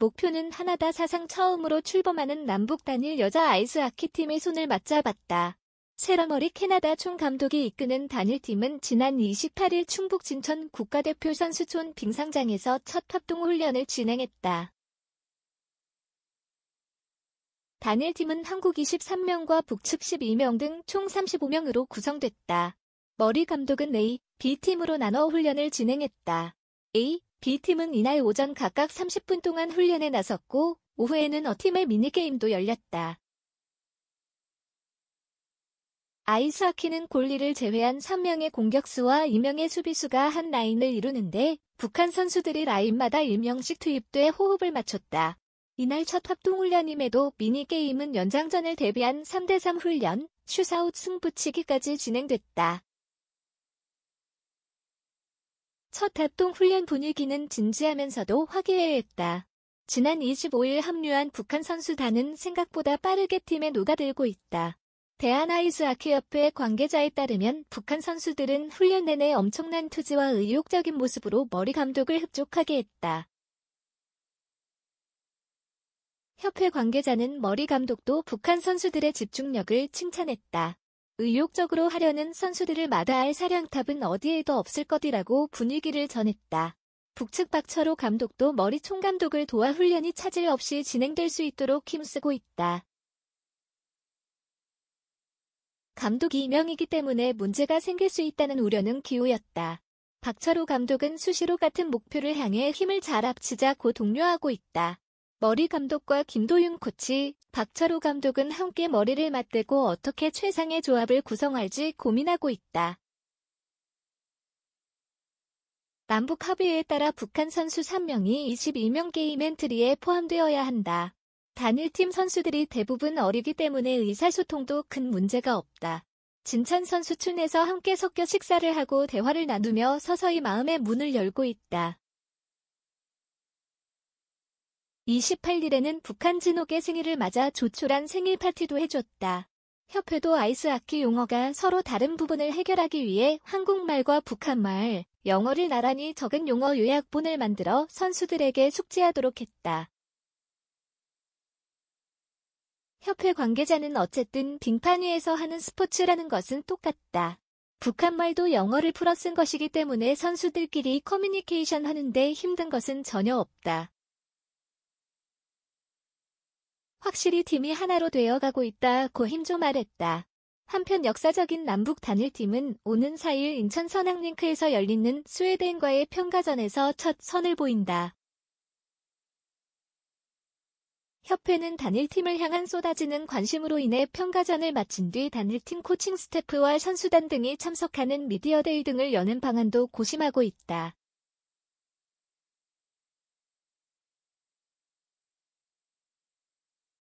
목표는 하나다 사상 처음으로 출범하는 남북 단일 여자 아이스하키 팀의 손을 맞잡았다. 세라머리 캐나다 총감독이 이끄는 단일팀은 지난 28일 충북 진천 국가대표 선수촌 빙상장에서 첫 합동 훈련을 진행했다. 단일팀은 한국 23명과 북측 12명 등 총 35명으로 구성됐다. 머리 감독은 A, B팀으로 나눠 훈련을 진행했다. A, B팀은 이날 오전 각각 30분 동안 훈련에 나섰고 오후에는 어팀의 미니게임도 열렸다. 아이스하키는 골리를 제외한 3명의 공격수와 2명의 수비수가 한 라인을 이루는데 북한 선수들이 라인마다 1명씩 투입돼 호흡을 맞췄다. 이날 첫 합동훈련임에도 미니게임은 연장전을 대비한 3대3 훈련, 슈사웃 승부치기까지 진행됐다. 첫 합동 훈련 분위기는 진지하면서도 화기애애했다. 지난 25일 합류한 북한 선수단은 생각보다 빠르게 팀에 녹아들고 있다. 대한아이스하키협회 관계자에 따르면 북한 선수들은 훈련 내내 엄청난 투지와 의욕적인 모습으로 머리 감독을 흡족하게 했다. 협회 관계자는 머리 감독도 북한 선수들의 집중력을 칭찬했다. 의욕적으로 하려는 선수들을 마다할 사령탑은 어디에도 없을 것이라고 분위기를 전했다. 북측 박철호 감독도 머리 총감독을 도와 훈련이 차질 없이 진행될 수 있도록 힘쓰고 있다. 감독이 이명이기 때문에 문제가 생길 수 있다는 우려는 기우였다. 박철호 감독은 수시로 같은 목표를 향해 힘을 잘 합치자 고 독려하고 있다. 머리 감독과 김도윤 코치, 박철호 감독은 함께 머리를 맞대고 어떻게 최상의 조합을 구성할지 고민하고 있다. 남북 합의에 따라 북한 선수 3명이 22명 게임 엔트리에 포함되어야 한다. 단일팀 선수들이 대부분 어리기 때문에 의사소통도 큰 문제가 없다. 진찬 선수 촌에서 함께 섞여 식사를 하고 대화를 나누며 서서히 마음의 문을 열고 있다. 28일에는 북한 진옥의 생일을 맞아 조촐한 생일 파티도 해줬다. 협회도 아이스하키 용어가 서로 다른 부분을 해결하기 위해 한국말과 북한말, 영어를 나란히 적은 용어 요약본을 만들어 선수들에게 숙지하도록 했다. 협회 관계자는 어쨌든 빙판 위에서 하는 스포츠라는 것은 똑같다. 북한말도 영어를 풀어 쓴 것이기 때문에 선수들끼리 커뮤니케이션 하는데 힘든 것은 전혀 없다. 확실히 팀이 하나로 되어가고 있다고 힘줘 말했다. 한편 역사적인 남북 단일팀은 오는 4일 인천 선앙링크에서 열리는 스웨덴과의 평가전에서 첫 선을 보인다. 협회는 단일팀을 향한 쏟아지는 관심으로 인해 평가전을 마친 뒤 단일팀 코칭 스태프와 선수단 등이 참석하는 미디어데이 등을 여는 방안도 고심하고 있다.